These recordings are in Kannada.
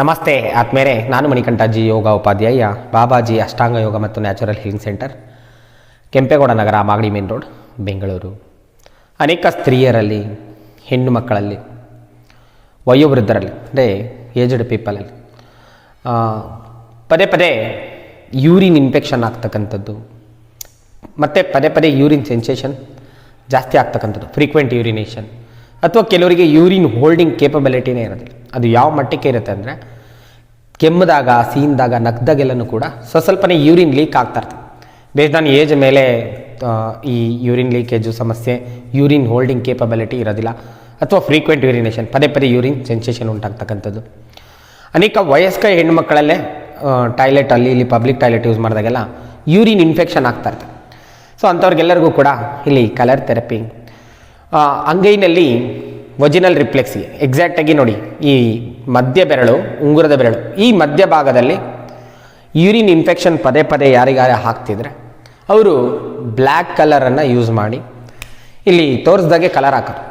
ನಮಸ್ತೆ, ಆತ್ಮೇರೆ. ನಾನು ಮಣಿಕಂಠಾಜಿ, ಯೋಗ ಉಪಾಧ್ಯಾಯ, ಬಾಬಾಜಿ ಅಷ್ಟಾಂಗ ಯೋಗ ಮತ್ತು natural healing centre, Kempegowda Nagar, Magadi main road, Bengaluru. ಅನೇಕ ಸ್ತ್ರೀಯರಲ್ಲಿ, ಹೆಣ್ಣು ಮಕ್ಕಳಲ್ಲಿ, ವಯೋವೃದ್ಧರಲ್ಲಿ, ಅಂದರೆ ಏಜ್ಡ್ ಪೀಪಲಲ್ಲಿ ಪದೇ ಪದೇ ಯೂರಿನ್ ಇನ್ಫೆಕ್ಷನ್ ಆಗ್ತಕ್ಕಂಥದ್ದು, ಮತ್ತು ಪದೇ ಪದೇ ಯೂರಿನ್ ಸೆನ್ಸೇಷನ್ ಜಾಸ್ತಿ ಆಗ್ತಕ್ಕಂಥದ್ದು ಫ್ರೀಕ್ವೆಂಟ್ ಯೂರಿನೇಷನ್ ಅಥವಾ ಕೆಲವರಿಗೆ ಯೂರಿನ್ ಹೋಲ್ಡಿಂಗ್ ಕೇಪಬಿಲಿಟಿನೇ ಇರೋದಿಲ್ಲ ಅದು ಯಾವ ಮಟ್ಟಕ್ಕೆ ಇರುತ್ತೆ ಅಂದರೆ ಕೆಮ್ಮದಾಗ ಸೀನ್ದಾಗ ನಗ್ದಾಗೆಲ್ಲನೂ ಕೂಡ ಸ್ವಸ್ವಲ್ಪನೇ ಯೂರಿನ್ ಲೀಕ್ ಆಗ್ತಾ ಇರ್ತದೆ ಬೇಸ್ಡ್ ಆನ್ ಏಜ್ ಮೇಲೆ ಈ ಯೂರಿನ್ ಲೀಕೇಜು ಸಮಸ್ಯೆ, ಯೂರಿನ್ ಹೋಲ್ಡಿಂಗ್ ಕೇಪಬಿಲಿಟಿ ಇರೋದಿಲ್ಲ. ಅಥವಾ ಫ್ರೀಕ್ವೆಂಟ್ ಯೂರಿನೇಷನ್ ಪದೇ ಪದೇ ಯೂರಿನ್ ಸೆನ್ಸೇಷನ್ ಉಂಟಾಗ್ತಕ್ಕಂಥದ್ದು. ಅನೇಕ ವಯಸ್ಕ ಹೆಣ್ಣುಮಕ್ಕಳಲ್ಲೇ ಟಾಯ್ಲೆಟ್ ಅಲ್ಲಿ ಇಲ್ಲಿ ಪಬ್ಲಿಕ್ ಟಾಯ್ಲೆಟ್ ಯೂಸ್ ಮಾಡಿದಾಗೆಲ್ಲ ಯೂರಿನ್ ಇನ್ಫೆಕ್ಷನ್ ಆಗ್ತಾ ಇರ್ತದೆ ಸೊ ಅಂಥವ್ರಿಗೆಲ್ಲರಿಗೂ ಕೂಡ ಇಲ್ಲಿ ಕಲರ್ ಥೆರಪಿ ಅಂಗೈನಲ್ಲಿ ಒಜಿನಲ್ ರಿಫ್ಲೆಕ್ಸ್ ಎಕ್ಸಾಕ್ಟಾಗಿ ನೋಡಿ, ಈ ಮಧ್ಯ ಬೆರಳು, ಉಂಗುರದ ಬೆರಳು, ಈ ಮಧ್ಯ ಭಾಗದಲ್ಲಿ ಯೂರಿನ್ ಇನ್ಫೆಕ್ಷನ್ ಪದೇ ಪದೇ ಯಾರಿಗಾರ ಹಾಕ್ತಿದ್ರೆ, ಅವರು ಬ್ಲ್ಯಾಕ್ ಕಲರನ್ನು ಯೂಸ್ ಮಾಡಿ, ಇಲ್ಲಿ ತೋರಿಸ್ದಾಗೆ ಕಲರ್ ಹಾಕೋದು.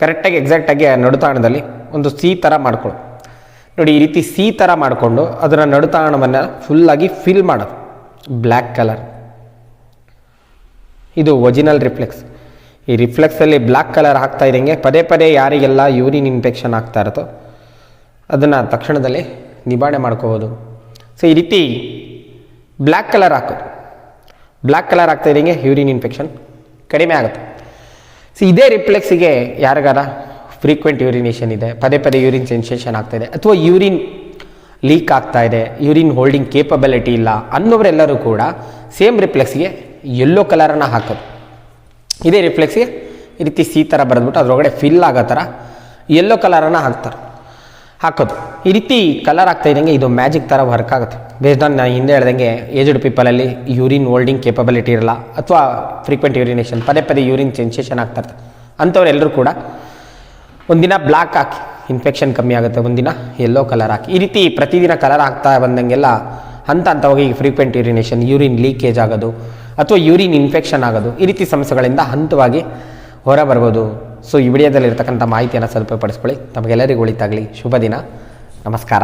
ಕರೆಕ್ಟಾಗಿ ಎಕ್ಸಾಕ್ಟಾಗಿ ನಡುತಾಣದಲ್ಲಿ ಒಂದು ಸಿ ಥರ ಮಾಡ್ಕೊಳ್ಳು ನೋಡಿ, ಈ ರೀತಿ ಸಿ ಥರ ಮಾಡಿಕೊಂಡು ಅದರ ನಡುತಾಣವನ್ನು ಫುಲ್ಲಾಗಿ ಫಿಲ್ ಮಾಡೋದು. ಬ್ಲ್ಯಾಕ್ ಕಲರ್ ಇದು ಒಜಿನಲ್ ರಿಫ್ಲೆಕ್ಸ್ ಈ ರಿಫ್ಲೆಕ್ಸಲ್ಲಿ ಬ್ಲ್ಯಾಕ್ ಕಲರ್ ಹಾಕ್ತಾ ಇದ್ದಂಗೆ ಪದೇ ಪದೇ ಯಾರಿಗೆಲ್ಲ ಯೂರಿನ್ ಇನ್ಫೆಕ್ಷನ್ ಆಗ್ತಾ ಇರುತ್ತೋ ಅದನ್ನು ತಕ್ಷಣದಲ್ಲಿ ನಿವಾರಣೆ ಮಾಡ್ಕೋಬೋದು. ಸೊ ಈ ರೀತಿ ಬ್ಲ್ಯಾಕ್ ಕಲರ್ ಹಾಕೋದು. ಬ್ಲ್ಯಾಕ್ ಕಲರ್ ಆಗ್ತಾ ಇದ್ದಂಗೆ ಯೂರಿನ್ ಇನ್ಫೆಕ್ಷನ್ ಕಡಿಮೆ ಆಗುತ್ತೆ. ಸೊ ಇದೇ ರಿಫ್ಲೆಕ್ಸಿಗೆ ಯಾರಿಗಾರ ಫ್ರೀಕ್ವೆಂಟ್ ಯೂರಿನೇಷನ್ ಇದೆ, ಪದೇ ಪದೇ ಯೂರಿನ್ ಸೆನ್ಸೇಷನ್ ಇದೆ, ಅಥವಾ ಯೂರಿನ್ ಲೀಕ್ ಆಗ್ತಾ ಇದೆ ಯೂರಿನ್ ಹೋಲ್ಡಿಂಗ್ ಕೇಪಬಿಲಿಟಿ ಇಲ್ಲ ಅನ್ನೋರೆಲ್ಲರೂ ಕೂಡ ಸೇಮ್ ರಿಫ್ಲೆಕ್ಸ್ಗೆ ಯೆಲ್ಲೋ ಕಲರನ್ನು ಹಾಕೋದು. ಇದೇ ರಿಫ್ಲೆಕ್ಸ್ಗೆ ಈ ರೀತಿ ಸಿ ಥರ ಬರೆದ್ಬಿಟ್ಟು ಅದರೊಳಗಡೆ ಫಿಲ್ ಆಗೋ ಥರ ಯೆಲ್ಲೋ ಕಲರನ್ನು ಹಾಕ್ತಾರೆ. ಹಾಕೋದು. ಈ ರೀತಿ ಕಲರ್ ಆಗ್ತಾ ಇದ್ದಂಗೆ ಇದು ಮ್ಯಾಜಿಕ್ ಥರ ವರ್ಕ್ ಆಗುತ್ತೆ. ಬೇಸ್ಡ್ ಆನ್ ನಾನು ಹಿಂದೆ ಹೇಳ್ದಂಗೆ ಏಜ್ಡ್ ಪೀಪಲಲ್ಲಿ ಯೂರಿನ್ ಹೋಲ್ಡಿಂಗ್ ಕೇಪಬಿಲಿಟಿ ಇರಲ್ಲ ಅಥವಾ ಫ್ರೀಕ್ವೆಂಟ್ ಯೂರಿನೇಷನ್ ಪದೇ ಪದೇ ಯೂರಿನ್ ಸೆನ್ಸೇಷನ್ ಆಗ್ತಾ ಇರ್ತದೆ ಅಂಥವ್ರೆಲ್ಲರೂ ಕೂಡ ಒಂದಿನ ಬ್ಲ್ಯಾಕ್ ಹಾಕಿ ಇನ್ಫೆಕ್ಷನ್ ಕಮ್ಮಿ ಆಗುತ್ತೆ ಒಂದಿನ ಎಲ್ಲೋ ಕಲರ್ ಹಾಕಿ. ಈ ರೀತಿ ಪ್ರತಿದಿನ ಕಲರ್ ಆಗ್ತಾ ಬಂದಂಗೆಲ್ಲ ಹಂತ ಹಂತವಾಗಿ ಫ್ರೀಕ್ವೆಂಟ್ ಯೂರಿನೇಷನ್ ಯೂರಿನ್ ಲೀಕೇಜ್ ಆಗೋದು ಅಥವಾ ಯೂರಿನ್ ಇನ್ಫೆಕ್ಷನ್ ಆಗೋದು, ಈ ರೀತಿ ಸಮಸ್ಯೆಗಳಿಂದ ಹಂತವಾಗಿ ಹೊರ ಬರ್ಬೋದು ಸೊ ಈ ವಿಡಿಯೋದಲ್ಲಿರ್ತಕ್ಕಂಥ ಮಾಹಿತಿಯನ್ನು ಸದುಪಯೋಗಪಡಿಸ್ಕೊಳ್ಳಿ. ತಮಗೆಲ್ಲರಿಗೂ ಒಳಿತಾಗಲಿ ಶುಭ ದಿನ. ನಮಸ್ಕಾರ.